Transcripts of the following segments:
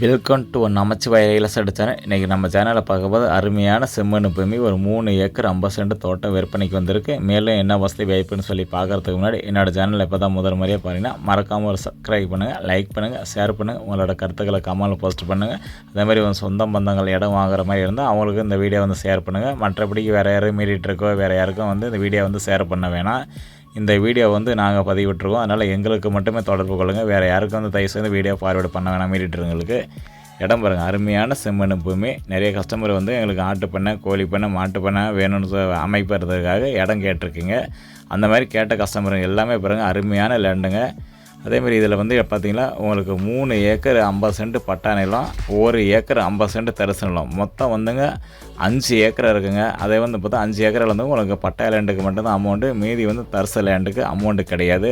Welcome to Namachivaya இலசடு channel இன்றைக்கி நம்ம சேனலில் பார்க்கும்போது அருமையான செம்மண் பூமி ஒரு மூணு ஏக்கர் ஐம்பது சென்ட் தோட்டம் விற்பனைக்கு வந்திருக்கு. மேலும் என்ன வசதி வாய்ப்புன்னு சொல்லி பார்க்குறதுக்கு முன்னாடி என்னோட சேனலில் இப்போ தான் முதல் முறையாக பாருங்கன்னா மறக்காமல் ஒரு சப்ஸ்கிரைப் பண்ணுங்கள் லைக் பண்ணுங்கள் ஷேர் பண்ணுங்கள் உங்களோட கருத்துக்களை கமெண்டில் போஸ்ட் பண்ணுங்கள் அதே மாதிரி உங்கள் சொந்த பந்தங்கள் இடம் வாங்குற மாதிரி இருந்தால் அவங்களுக்கு இந்த வீடியோ வந்து ஷேர் பண்ணுங்கள் மற்றபடிக்கு வேறு யாரும் மீறிட்டு இருக்கோ வேறு யாருக்கும் வந்து இந்த வீடியோ வந்து ஷேர் பண்ண வேணாம். இந்த வீடியோ வந்து நாங்கள் பதிவிட்டுருக்கோம். அதனால் எங்களுக்கு மட்டுமே தொடர்பு கொள்ளுங்கள் வேறு யாருக்கும் வந்து தயவு செய்து வீடியோ ஃபார்வேர்டு பண்ண வேணாம். மீறிட்டுருங்களுக்கு இடம் பாருங்கள் அருமையான செம்மண் பூமி. நிறைய கஸ்டமர் வந்து எங்களுக்கு ஆட்டு பண்ணை கோழி பண்ணை மாட்டு பண்ணை வேணும்னு அமைப்பதுக்காக இடம் கேட்டிருக்கீங்க. அந்த மாதிரி கேட்ட கஸ்டமருங்க எல்லாமே பாருங்கள் அருமையான லேண்டுங்க அதேமாதிரி இதில் வந்து பார்த்திங்கன்னா உங்களுக்கு மூணு ஏக்கர் ஐம்பது சென்ட் பட்டா நிலம் ஒரு ஏக்கர் ஐம்பது சென்ட் தரிசு நிலம். மொத்தம் வந்துங்க அஞ்சு ஏக்கர் இருக்குங்க. அதே வந்து பார்த்தா அஞ்சு ஏக்கரில் வந்து உங்களுக்கு பட்டா லேண்டுக்கு மட்டும்தான் அமௌண்ட்டு மீதி வந்து தரிசு லேண்டுக்கு அமௌண்ட்டு கிடையாது.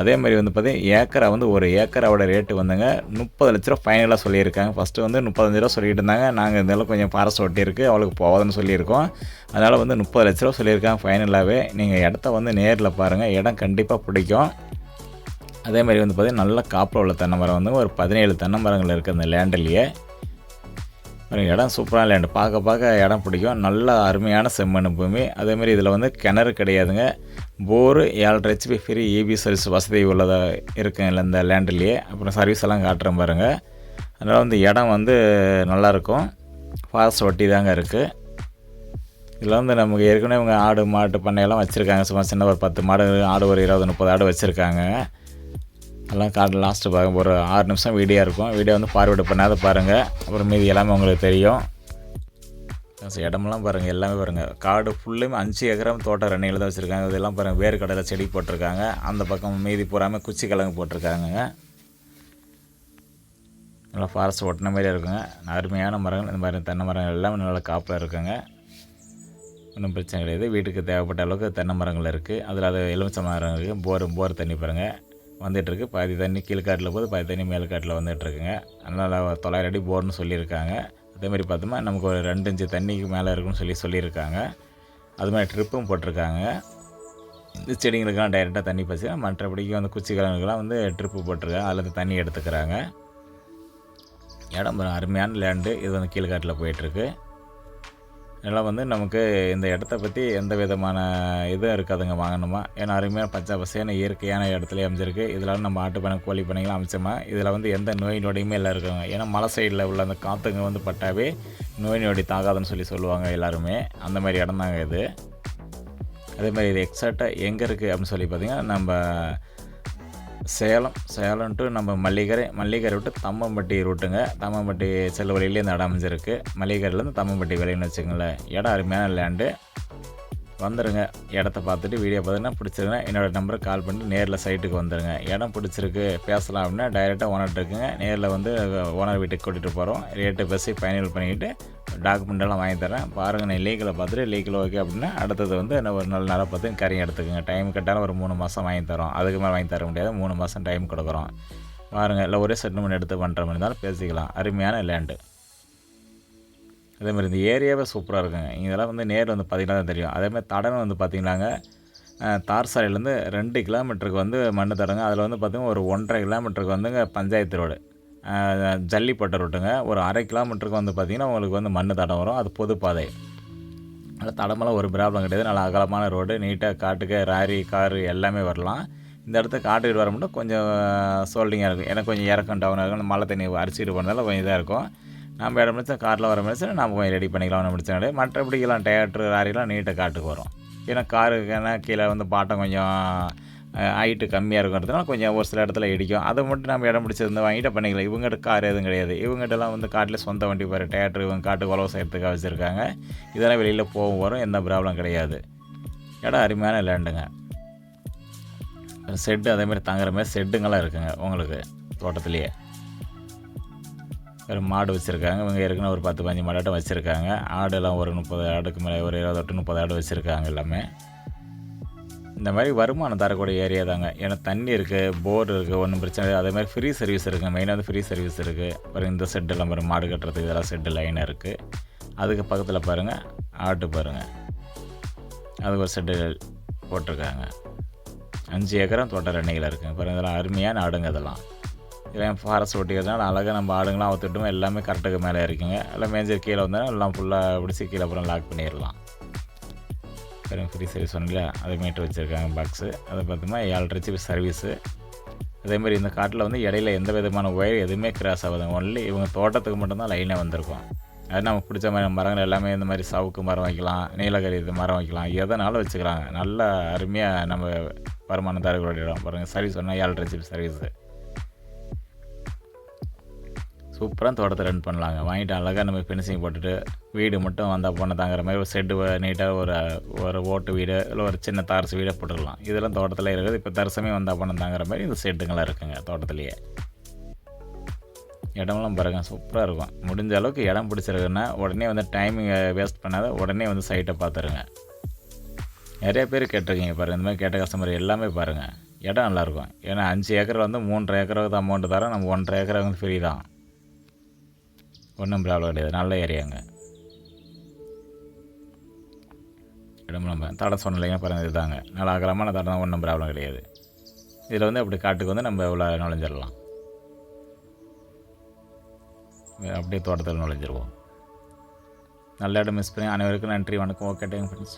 அதே மாதிரி வந்து பார்த்தீங்கன்னா ஏக்கரை வந்து ஒரு ஏக்கரோட ரேட்டு வந்துங்க முப்பது லட்ச ரூபா ஃபைனலாக சொல்லியிருக்காங்க. ஃபஸ்ட்டு வந்து முப்பத்தஞ்சு ரூபா சொல்லிட்டு இருந்தாங்க. நாங்கள் இதெல்லாம் கொஞ்சம் பாரஸ் ஒட்டியிருக்கு அவளுக்கு போகாதுன்னு சொல்லியிருக்கோம். அதனால் வந்து முப்பது லட்ச ரூபா சொல்லியிருக்காங்க ஃபைனலாகவே நீங்கள் இடத்த வந்து நேரில் பாருங்கள் இடம் கண்டிப்பாக பிடிக்கும். அதே மாதிரி வந்து பார்த்திங்கன்னா நல்ல காப்பில் உள்ள தென்னை மரம் வந்து ஒரு பதினேழு தென்னை மரங்கள் இருக்குது அந்த லேண்டிலேயே. இடம் சூப்பராக லேண்டு பார்க்க பார்க்க இடம் பிடிக்கும். நல்ல அருமையான செம்மண் பூமி. அதேமாதிரி இதில் வந்து கிணறு கிடையாதுங்க. போரு ஏழரை ஹெச்பி ஃப்ரீ இபி சர்வீஸ் வசதி உள்ளதாக இருக்குங்க இல்லை இந்த லேண்டிலேயே. அப்புறம் சர்வீஸ் எல்லாம் காட்டுறேன் பாருங்கள் அதனால் வந்து இடம் வந்து நல்லாயிருக்கும் ஃபாரஸ்ட் ஒட்டி தாங்க இருக்குது இதில் வந்து நமக்கு ஏற்கனவே இவங்க ஆடு மாட்டு பண்ணையெல்லாம் வச்சுருக்காங்க. சும்மா சின்ன ஒரு பத்து மாடு ஆடு ஒரு இருபது முப்பது ஆடு வச்சுருக்காங்க. எல்லாம் கார்டு லாஸ்ட்டு பார்க்க ஒரு ஆறு நிமிஷம் வீடியோ இருக்கும். வீடியோ வந்து ஃபார்வேர்டு பண்ணாத பாருங்கள் அப்புறம் மீதி எல்லாமே உங்களுக்கு தெரியும். இடமெல்லாம் பாருங்கள் எல்லாமே பாருங்கள் காடு ஃபுல்லுமே அஞ்சு ஏக்கரம் தோட்டம் ரன்னிங்கில் தான் வச்சுருக்காங்க. இதெல்லாம் பாருங்கள் வேறு கடையில் செடி போட்டிருக்காங்க. அந்த பக்கம் மீதி பூராமல் குச்சி கிழங்கு போட்டிருக்காங்க. நல்லா ஃபாரஸ்ட் ஒட்டின மாதிரி இருக்குங்க. அருமையான மரங்கள் இந்த மாதிரி தென்னை மரங்கள் எல்லாமே நல்லா காப்பில் இருக்குங்க. ஒன்றும் பிரச்சனை கிடையாது. வீட்டுக்கு தேவைப்பட்ட அளவுக்கு தென்னை மரங்கள் இருக்குது அதில் அது எலுமிச்சை மரம் இருக்குது போர் போர் தண்ணி பாருங்கள் வந்துட்டுருக்கு. பாதி தண்ணி கீழ்காட்டில் போகுது பாதி தண்ணி மேல்காட்டில் வந்துட்டுருக்குங்க. அதனால் தொள்ளாயிரம் அடி போர்னு சொல்லியிருக்காங்க. அதேமாதிரி பார்த்தோம்னா நமக்கு ஒரு ரெண்டு இன்ச்சு தண்ணிக்கு மேலே இருக்குன்னு சொல்லி சொல்லியிருக்காங்க. அது மாதிரி ட்ரிப்பும் போட்டிருக்காங்க. இந்த செடிங்களுக்கெல்லாம் டைரெக்டாக தண்ணி பச்சு மற்றபடிக்கு வந்து குச்சி கிழங்குக்கெல்லாம் வந்து ட்ரிப்பு போட்டிருக்காங்க. அதில் தண்ணி எடுத்துக்கிறாங்க. இடம் அருமையான லேண்டு இது வந்து கீழ்காட்டில் போயிட்டுருக்கு. இதெல்லாம் வந்து நமக்கு இந்த இடத்த பற்றி எந்த விதமான இதுவும் இருக்காதுங்க வாங்கணுமா? ஏன்னா அருமையாக பச்சை பசையான இயற்கையான இடத்துல அமைஞ்சிருக்கு. இதில் நம்ம ஆட்டு கோழி பண்ணைகளும் அமைச்சோமா? இதில் வந்து எந்த நோய் நொடியுமே இல்லை இருக்காங்க. ஏன்னா மலை சைடில் உள்ள அந்த காற்றுங்க வந்து பட்டாவே நோய் நொடி தாகாதுன்னு சொல்லி சொல்லுவாங்க எல்லாருமே. அந்த மாதிரி இடம் தாங்க இது. அதே மாதிரி இது எக்ஸாக்டாக எங்கே இருக்குது அப்படின்னு சொல்லி பார்த்தீங்கன்னா நம்ம சேலம் சேலம் டு நம்ம மல்லிகரை மல்லிகரை விட்டு தம்மம்பட்டி ரூட்டுங்க. தம்மம்பட்டி செல்ல வழியிலே இந்த இடம் அமைஞ்சிருக்கு. மல்லிகரையிலேருந்து தம்மம்பட்டி விலைன்னு வச்சுங்களேன் இடம் அருமையான லேண்டு வந்துடுங்க இடத்த பார்த்துட்டு வீடியோ பார்த்தீங்கன்னா பிடிச்சிருங்க என்னோடய நம்பருக்கு கால் பண்ணிட்டு நேரில் சைட்டுக்கு வந்துடுங்க இடம் பிடிச்சிருக்கு பேசலாம் அப்படின்னா டைரெக்டாக ஓனர் இருக்குங்க. நேரில் வந்து ஓனர் வீட்டுக்கு கூட்டிகிட்டு போகிறோம் ரேட்டு பேசி ஃபைனல் பண்ணிவிட்டு டாக்குமெண்ட்டெல்லாம் வாங்கி தரேன். பாருங்கள் நான் லீக்கில் பார்த்துட்டு லீக்கில் ஓகே அப்படின்னா அடுத்தது வந்து என்ன ஒரு நல்ல நாளாக பார்த்து கறி எடுத்துக்கோங்க. டைம் கட்டாலும் ஒரு மூணு மாதம் வாங்கி தரோம். அதுக்கு மேலே வாங்கி தர முடியாது. மூணு மாதம் டைம் கொடுக்குறோம். பாருங்கள் இல்லை ஒரே செட்டில்மெண்ட் எடுத்து பண்ணுற மாதிரி இருந்தாலும் பேசிக்கலாம். அருமையான லேண்டு அதே மாதிரி இந்த ஏரியாவே சூப்பராக இருக்குங்க இதெல்லாம் வந்து நேரில் வந்து பார்த்திங்கன்னா தான் தெரியும். அதே மாதிரி தடம் வந்து பார்த்திங்கனாங்க தார் சாலையிலேருந்து ரெண்டு கிலோமீட்டருக்கு வந்து மண் தடங்க. அதில் வந்து பார்த்திங்கன்னா ஒரு ஒன்றரை கிலோமீட்டருக்கு வந்துங்க பஞ்சாயத்து ரோடு. ஜல்லிப்பட்ட ரோட்டுங்க. ஒரு அரை கிலோமீட்டருக்கு வந்து பார்த்திங்கன்னா உங்களுக்கு வந்து மண் தடம் வரும். அது பொது பாதை. அதில் தடமெல்லாம் ஒரு ப்ராப்ளம் கிடையாது. நல்லா அகலமான ரோடு. நீட்டாக காட்டுக்கு ராரி காரு எல்லாமே வரலாம். இந்த இடத்த காட்டுக்கிட்டு வர மட்டும் கொஞ்சம் சோல்டிங்காக இருக்கும். ஏன்னா கொஞ்சம் இறக்கம் டவுனாக இருக்கும் மழை தண்ணி அரிச்சிட்டு போனதால கொஞ்சம் இதாக இருக்கும். நம்ம இடம் முடிச்சா காரில் வர முடிச்சு நம்ம போய் ரெடி பண்ணிக்கலாம் ஒன்று முடிச்சாலே மற்றபடிக்கெல்லாம் டேட்ரு லாரிலாம் நீட்டாக காட்டுக்கு வரும். ஏன்னா காருக்குன்னா கீழே வந்து பாட்டம் கொஞ்சம் ஹைட்டு கம்மியாக இருக்கிறதுனால கொஞ்சம் ஒரு சில இடத்துல இடிக்கும். அதை மட்டும் நம்ம இடம் பிடிச்சிருந்து வாங்கிட்டு பண்ணிக்கலாம். இவங்ககிட்ட கார் எதுவும் கிடையாது. இவங்ககிட்டலாம் வந்து காட்டில் சொந்த வண்டி போகிற டேட்ரு இவங்க காட்டு உழவு செய்கிறதுக்காக வச்சுருக்காங்க. இதெல்லாம் வெளியில் போகும் வரும் எந்த ப்ராப்ளம் கிடையாது. இடம் அருமையான லேண்டுங்க செட்டு அதேமாதிரி தங்குற மாதிரி செட்டுங்கெல்லாம் இருக்குங்க உங்களுக்கு தோட்டத்துலேயே. மாடு வச்சுருக்காங்க. இவங்க ஏற்கனவே ஒரு பத்து பதினஞ்சு மாடாட்டம் வச்சுருக்காங்க. ஆடெல்லாம் ஒரு முப்பது ஆடுக்கு மேலே ஒரு இருபது டு முப்பது ஆடு வச்சுருக்காங்க எல்லாமே. இந்த மாதிரி வருமானம் தரக்கூடிய ஏரியா தாங்க. ஏன்னா தண்ணி இருக்குது போர் இருக்குது ஒன்றும் பிரச்சனை இல்லை. அதே மாதிரி ஃப்ரீ சர்வீஸ் இருக்குது மெயினாக வந்து ஃப்ரீ சர்வீஸ் இருக்குது அப்புறம் இந்த செட்டெல்லாம் பாருங்கள் மாடு கட்டுறதுக்கு இதெல்லாம் செட்டு லைனாக இருக்குது அதுக்கு பக்கத்தில் பாருங்கள் ஆட்டு பாருங்கள் அதுக்கு ஒரு செட்டு போட்டிருக்காங்க. அஞ்சு ஏக்கரம் தோட்ட ரன்னிங்கில் இருக்குங்க. பாருங்கள் இதெல்லாம் அருமையான ஆடுங்க இதெல்லாம். இதெல்லாம் ஃபாரஸ்ட் ஒட்டிக்கிறதுனால அழகாக நம்ம ஆடுங்களாம் அவுத்துட்டோம். எல்லாமே கரெக்டுக்கு மேலே இருக்குங்க. எல்லாம் மேஞ்சர் கீழே வந்தாலும் எல்லாம் ஃபுல்லாக பிடிச்சி கீழே அப்புறம் லாக் பண்ணிடலாம். வெறும் ஃப்ரீ சர்வீஸ் ஒன்றில் அது மீட்டர் வச்சுருக்காங்க பாக்ஸு அதை பார்த்தோம்னா ஏழரை ஜிபி சர்வீஸு அதேமாதிரி இந்த காட்டில் வந்து இடையில எந்த விதமான ஒயர் எதுவுமே கிராஸ் ஆகுது ஒன்லி இவங்க தோட்டத்துக்கு மட்டும்தான் லைனே வந்திருக்கும். அது நமக்கு பிடிச்ச மாதிரி மரங்கள் எல்லாமே இந்த மாதிரி சவுக்கு மரம் வைக்கலாம் நீலகிரி இது மரம் வைக்கலாம். எதனாலும் வச்சுக்கிறாங்க நல்ல அருமையாக நம்ம வருமானம் தரக்கூடிய இடம். பாருங்கள் சர்வீஸ் ஒன்றா ஏழரை ஜிபி சர்வீஸு சூப்பராக தோட்டத்தை ரன் பண்ணலாங்க. வாங்கிட்டு அழகாக நம்ம ஃபினிஷிங் போட்டுட்டு வீடு மட்டும் வந்தால் போன தாங்குற மாதிரி ஒரு செட்டு நீட்டாக ஒரு ஒரு ஓட்டு வீடு இல்லை ஒரு சின்ன தாரசு வீடை போட்டுக்கலாம் இதெல்லாம் தோட்டத்தில் இருக்குது. இப்போ தரிசமே வந்தால் போன தாங்குற மாதிரி இந்த செட்டுங்களாம் இருக்குங்க தோட்டத்துலேயே. இடமெல்லாம் பாருங்க சூப்பராக இருக்கும். முடிஞ்ச அளவுக்கு இடம் பிடிச்சிருக்குன்னா உடனே வந்து டைமிங் வேஸ்ட் பண்ணாத உடனே வந்து சைட்டை பார்த்துருங்க நிறைய பேர் கேட்டிருக்கீங்க பாருங்கள் இந்த மாதிரி கேட்ட கஸ்டமர் எல்லாமே பாருங்கள் இடம் நல்லாயிருக்கும் ஏன்னா அஞ்சு ஏக்கர் வந்து மூன்றரை ஏக்கருக்கு அமௌண்ட்டு தரோம் நம்ம ஒன்றரை ஏக்கரை வந்து ஃப்ரீ தான். ஒன்றும் ப்ராப்ளம் கிடையாது. நல்ல ஏரியாங்க இடம் நம்ம தடை சொன்னலைங்க பாருங்கள் இதுதாங்க. நல்லா அகலமான தடம் ஒன்றும் ப்ராப்ளம் கிடையாது. இதில் வந்து அப்படி காட்டுக்கு வந்து நம்ம இவ்வளோ நுழைஞ்சிடலாம். அப்படியே தோட்டத்தில் நுழைஞ்சிருவோம். நல்ல இடம் மிஸ் பண்ணி அனைவருக்கும் நன்றி வணக்கம். Okay thank friends